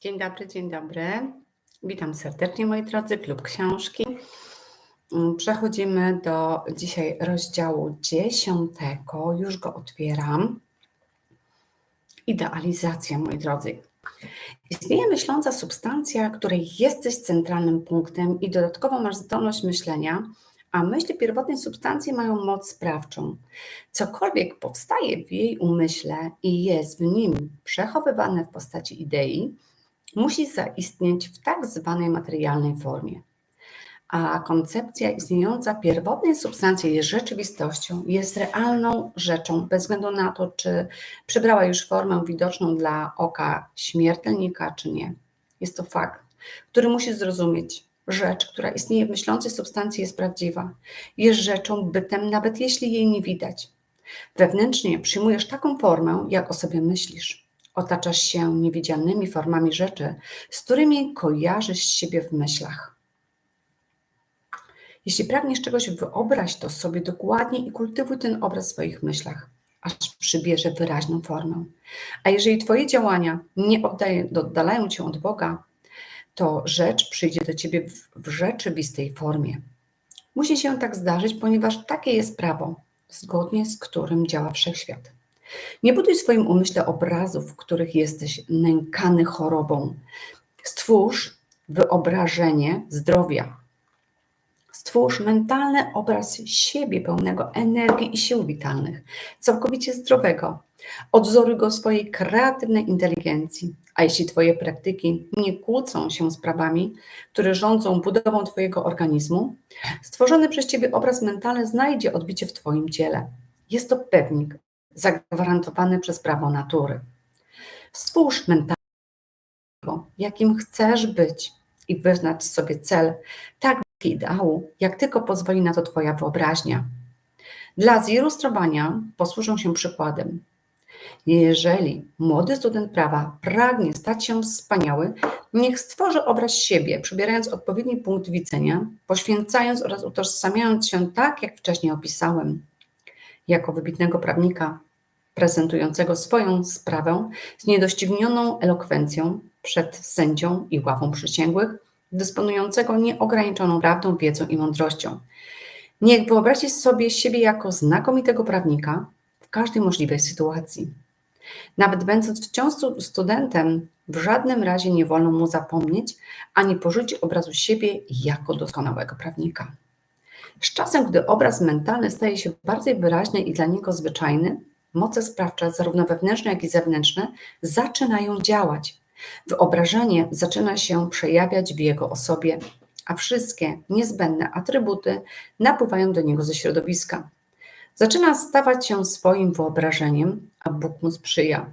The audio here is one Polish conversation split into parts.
Dzień dobry, dzień dobry. Witam serdecznie moi drodzy, klub książki. Mm, Przechodzimy do dzisiaj rozdziału dziesiątego. Już go otwieram. Idealizacja, moi drodzy. Istnieje myśląca substancja, której jesteś centralnym punktem i dodatkowo masz zdolność myślenia, a myśli pierwotnej substancji mają moc sprawczą. Cokolwiek powstaje w jej umyśle i jest w nim przechowywane w postaci idei, musi zaistnieć w tak zwanej materialnej formie. A koncepcja istniejąca pierwotnej substancji jest rzeczywistością, jest realną rzeczą, bez względu na to, czy przybrała już formę widoczną dla oka śmiertelnika, czy nie. Jest to fakt, który musi zrozumieć. Rzecz, która istnieje w myślącej substancji, jest prawdziwa. Jest rzeczą, bytem, nawet jeśli jej nie widać. Wewnętrznie przyjmujesz taką formę, jak o sobie myślisz. Otaczasz się niewidzialnymi formami rzeczy, z którymi kojarzysz siebie w myślach. Jeśli pragniesz czegoś, wyobraź to sobie dokładnie i kultywuj ten obraz w swoich myślach, aż przybierze wyraźną formę. A jeżeli Twoje działania nie oddalają Cię od Boga, to rzecz przyjdzie do Ciebie w rzeczywistej formie. Musi się tak zdarzyć, ponieważ takie jest prawo, zgodnie z którym działa wszechświat. Nie buduj w swoim umyśle obrazów, w których jesteś nękany chorobą. Stwórz wyobrażenie zdrowia. Stwórz mentalny obraz siebie pełnego energii i sił witalnych, całkowicie zdrowego. Odzoruj go swojej kreatywnej inteligencji. A jeśli Twoje praktyki nie kłócą się z prawami, które rządzą budową Twojego organizmu, stworzony przez Ciebie obraz mentalny znajdzie odbicie w Twoim ciele. Jest to pewnik, zagwarantowany przez prawo natury. Stwórz mentalnego, jakim chcesz być i wyznacz sobie cel tak ideału, jak tylko pozwoli na to Twoja wyobraźnia. Dla zilustrowania posłużę się przykładem. Jeżeli młody student prawa pragnie stać się wspaniały, niech stworzy obraz siebie, przybierając odpowiedni punkt widzenia, poświęcając oraz utożsamiając się tak, jak wcześniej opisałem. Jako wybitnego prawnika, prezentującego swoją sprawę z niedoścignioną elokwencją przed sędzią i ławą przysięgłych, dysponującego nieograniczoną prawdą, wiedzą i mądrością. Niech wyobrazi sobie siebie jako znakomitego prawnika w każdej możliwej sytuacji. Nawet będąc wciąż studentem, w żadnym razie nie wolno mu zapomnieć ani porzucić obrazu siebie jako doskonałego prawnika. Z czasem, gdy obraz mentalny staje się bardziej wyraźny i dla niego zwyczajny, moce sprawcze, zarówno wewnętrzne, jak i zewnętrzne, zaczynają działać. Wyobrażenie zaczyna się przejawiać w jego osobie, a wszystkie niezbędne atrybuty napływają do niego ze środowiska. Zaczyna stawać się swoim wyobrażeniem, a Bóg mu sprzyja.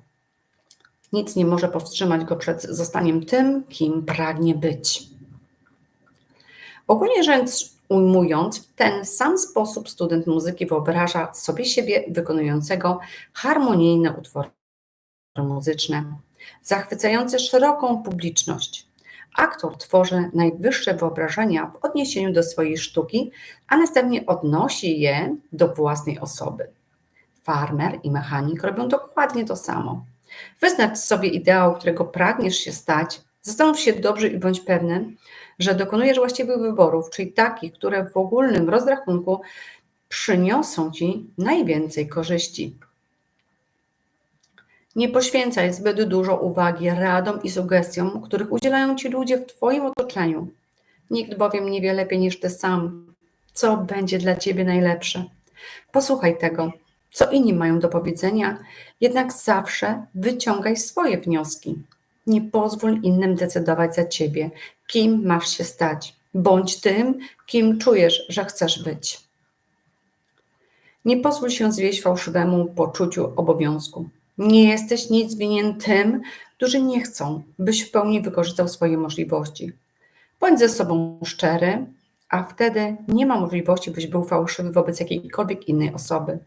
Nic nie może powstrzymać go przed zostaniem tym, kim pragnie być. Ogólnie rzecz ujmując, w ten sam sposób student muzyki wyobraża sobie siebie wykonującego harmonijne utwory muzyczne, zachwycające szeroką publiczność. Aktor tworzy najwyższe wyobrażenia w odniesieniu do swojej sztuki, a następnie odnosi je do własnej osoby. Farmer i mechanik robią dokładnie to samo. Wyznacz sobie ideał, którego pragniesz się stać, zastanów się dobrze i bądź pewny, że dokonujesz właściwych wyborów, czyli takich, które w ogólnym rozrachunku przyniosą ci najwięcej korzyści. Nie poświęcaj zbyt dużo uwagi radom i sugestiom, których udzielają ci ludzie w Twoim otoczeniu. Nikt bowiem nie wie lepiej niż Ty sam, co będzie dla Ciebie najlepsze. Posłuchaj tego, co inni mają do powiedzenia, jednak zawsze wyciągaj swoje wnioski. Nie pozwól innym decydować za Ciebie, kim masz się stać. Bądź tym, kim czujesz, że chcesz być. Nie pozwól się zwieść fałszywemu poczuciu obowiązku. Nie jesteś nic winien tym, którzy nie chcą, byś w pełni wykorzystał swoje możliwości. Bądź ze sobą szczery, a wtedy nie ma możliwości, byś był fałszywy wobec jakiejkolwiek innej osoby.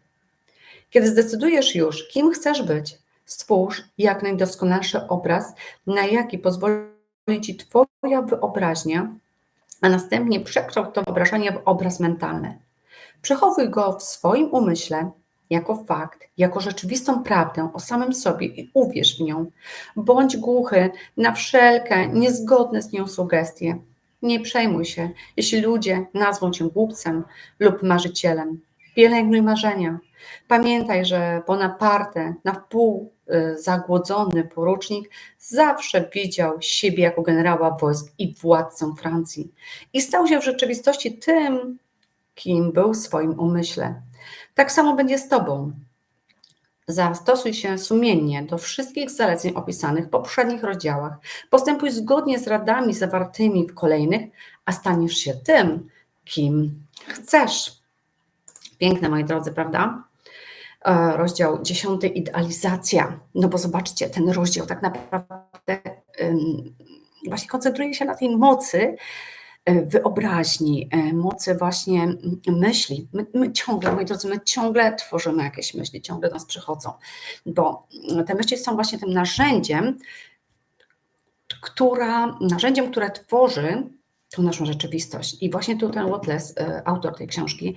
Kiedy zdecydujesz już, kim chcesz być, stwórz jak najdoskonalszy obraz, na jaki pozwoli ci Twoja wyobraźnia, a następnie przekształć to wyobrażenie w obraz mentalny. Przechowuj go w swoim umyśle jako fakt, jako rzeczywistą prawdę o samym sobie i uwierz w nią. Bądź głuchy na wszelkie niezgodne z nią sugestie. Nie przejmuj się, jeśli ludzie nazwą cię głupcem lub marzycielem. Pielęgnuj marzenia. Pamiętaj, że Bonaparte, na wpół zagłodzony porucznik, zawsze widział siebie jako generała wojsk i władcę Francji i stał się w rzeczywistości tym, kim był w swoim umyśle. Tak samo będzie z Tobą. Zastosuj się sumiennie do wszystkich zaleceń opisanych w poprzednich rozdziałach. Postępuj zgodnie z radami zawartymi w kolejnych, a staniesz się tym, kim chcesz. Piękne, moi drodzy, prawda? E, rozdział 10 idealizacja. No bo zobaczcie, ten rozdział tak naprawdę właśnie koncentruje się na tej mocy, E, wyobraźni, e, mocy właśnie myśli. My, my, ciągle, moi drodzy, my ciągle tworzymy jakieś myśli, ciągle do nas przychodzą, bo te myśli są właśnie tym narzędziem, która, narzędziem, które tworzy tą naszą rzeczywistość. I właśnie tu ten autor tej książki,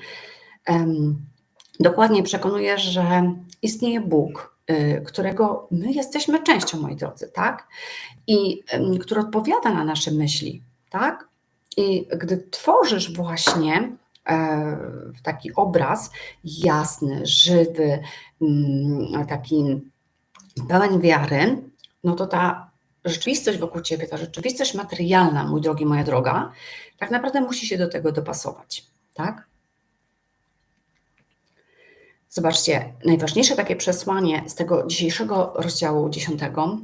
dokładnie przekonuje, że istnieje Bóg, którego my jesteśmy częścią, moi drodzy, tak? I który odpowiada na nasze myśli, tak? I gdy tworzysz właśnie e, taki obraz jasny, żywy, mm, taki pełen wiary, no to ta rzeczywistość wokół ciebie, ta rzeczywistość materialna, mój drogi, moja droga, tak naprawdę musi się do tego dopasować, tak? Zobaczcie, najważniejsze takie przesłanie z tego dzisiejszego rozdziału dziesiątego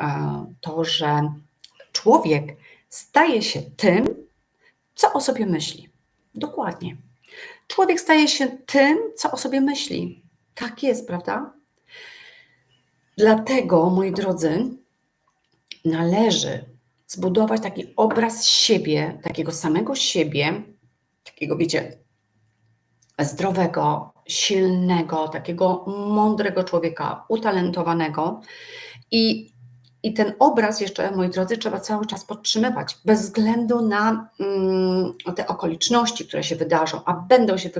e, to, że człowiek staje się tym, co o sobie myśli. Dokładnie. Człowiek staje się tym, co o sobie myśli. Tak jest, prawda? Dlatego, moi drodzy, należy zbudować taki obraz siebie, takiego samego siebie, takiego, wiecie, zdrowego, silnego, takiego mądrego człowieka, utalentowanego. I i ten obraz jeszcze, moi drodzy, trzeba cały czas podtrzymywać, bez względu na mm, te okoliczności, które się wydarzą, a będą się,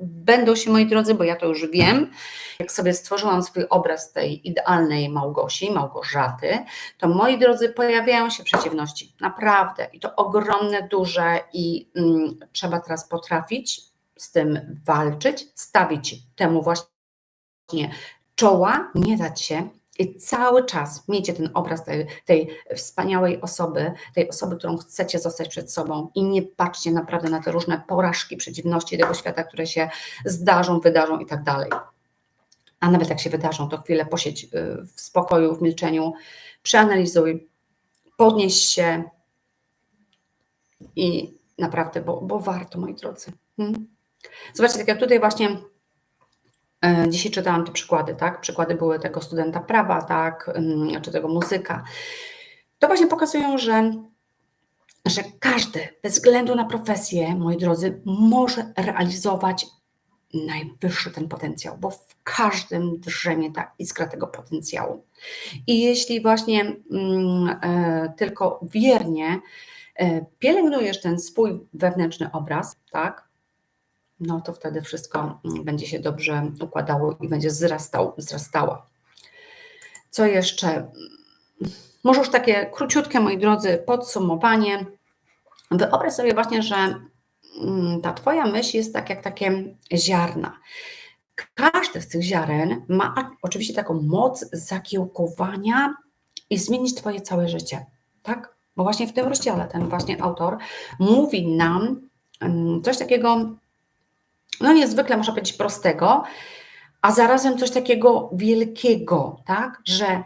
będą się, moi drodzy, bo ja to już wiem, jak sobie stworzyłam swój obraz tej idealnej Małgosi, Małgorzaty, to moi drodzy, pojawiają się przeciwności, naprawdę, i to ogromne, duże i mm, trzeba teraz potrafić z tym walczyć, stawić temu właśnie czoła, nie dać się, i cały czas miejcie ten obraz tej, tej, wspaniałej osoby, tej osoby, którą chcecie zostać przed sobą i nie patrzcie naprawdę na te różne porażki, przeciwności tego świata, które się zdarzą, wydarzą i tak dalej. A nawet jak się wydarzą, to chwilę posiedź y, w spokoju, w milczeniu, przeanalizuj, podnieś się i naprawdę, bo, bo warto, moi drodzy. Hmm? Zobaczcie, tak jak tutaj właśnie E, dzisiaj czytałam te przykłady, tak? Przykłady były tego studenta prawa, tak, mm, czy tego muzyka. To właśnie pokazują, że, że każdy, bez względu na profesję, moi drodzy, może realizować najwyższy ten potencjał, bo w każdym drzemie ta iskra tego potencjału. I jeśli właśnie mm, e, tylko wiernie e, pielęgnujesz ten swój wewnętrzny obraz, tak, no to wtedy wszystko mm, będzie się dobrze układało i będzie wzrastał, wzrastała. Co jeszcze? Może już takie króciutkie, moi drodzy, podsumowanie. Wyobraź sobie właśnie, że mm, ta Twoja myśl jest tak jak takie ziarna. Każde z tych ziaren ma oczywiście taką moc zakiełkowania i zmienić Twoje całe życie. Tak? Bo właśnie w tym rozdziale ten właśnie autor mówi nam mm, coś takiego, no niezwykle, można powiedzieć, prostego, a zarazem coś takiego wielkiego, tak? Że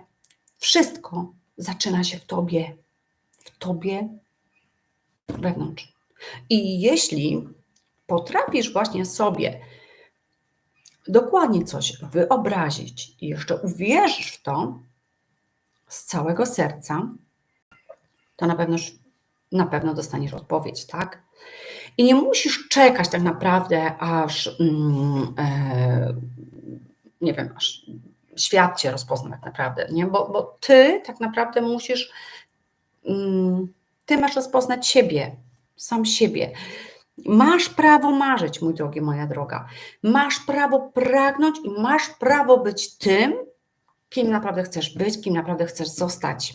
wszystko zaczyna się w tobie, w tobie wewnątrz. I jeśli potrafisz właśnie sobie dokładnie coś wyobrazić i jeszcze uwierzysz w to z całego serca, to na pewno, na pewno dostaniesz odpowiedź, tak? I nie musisz czekać tak naprawdę, aż mm, e, nie wiem, aż świat cię rozpozna tak naprawdę, nie? Bo, bo ty tak naprawdę musisz, mm, ty masz rozpoznać siebie, sam siebie. Masz prawo marzyć, mój drogi, moja droga. Masz prawo pragnąć i masz prawo być tym, kim naprawdę chcesz być, kim naprawdę chcesz zostać.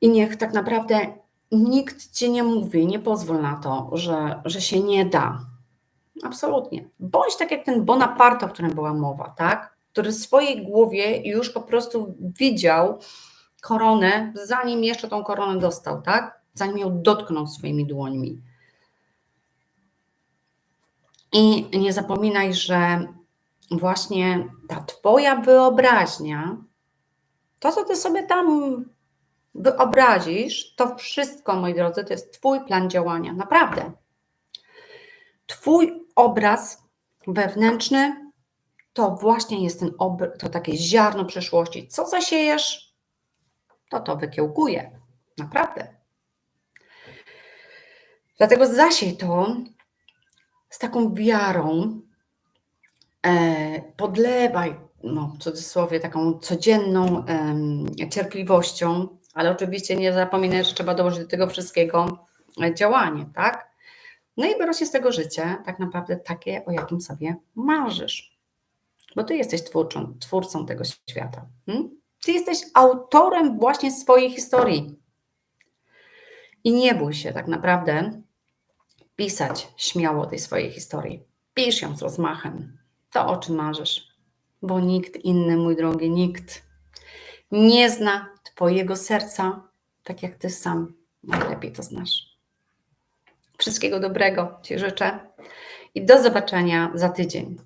I niech tak naprawdę nikt ci nie mówi, nie pozwól na to, że, że się nie da. Absolutnie. Bądź tak jak ten Bonaparte, o którym była mowa, tak? Który w swojej głowie już po prostu widział koronę, zanim jeszcze tą koronę dostał, tak? Zanim ją dotknął swoimi dłońmi. I nie zapominaj, że właśnie ta Twoja wyobraźnia, to co Ty sobie tam wyobrazisz, to wszystko, moi drodzy, to jest Twój plan działania. Naprawdę. Twój obraz wewnętrzny to właśnie jest ten to takie ziarno przyszłości. Co zasiejesz, to to wykiełkuje. Naprawdę. Dlatego zasiej to z taką wiarą, e, podlewaj, no w cudzysłowie, taką codzienną em, cierpliwością, ale oczywiście nie zapominaj, że trzeba dołożyć do tego wszystkiego e, działanie, tak? No i wyrośnie z tego życie tak naprawdę takie, o jakim sobie marzysz. Bo ty jesteś twórczą, twórcą tego świata. Hmm? Ty jesteś autorem właśnie swojej historii. I nie bój się tak naprawdę pisać śmiało tej swojej historii. Pisz ją z rozmachem. To, o czym marzysz. Bo nikt inny, mój drogi, nikt nie zna Twojego serca tak jak Ty sam najlepiej to znasz. Wszystkiego dobrego Ci życzę i do zobaczenia za tydzień.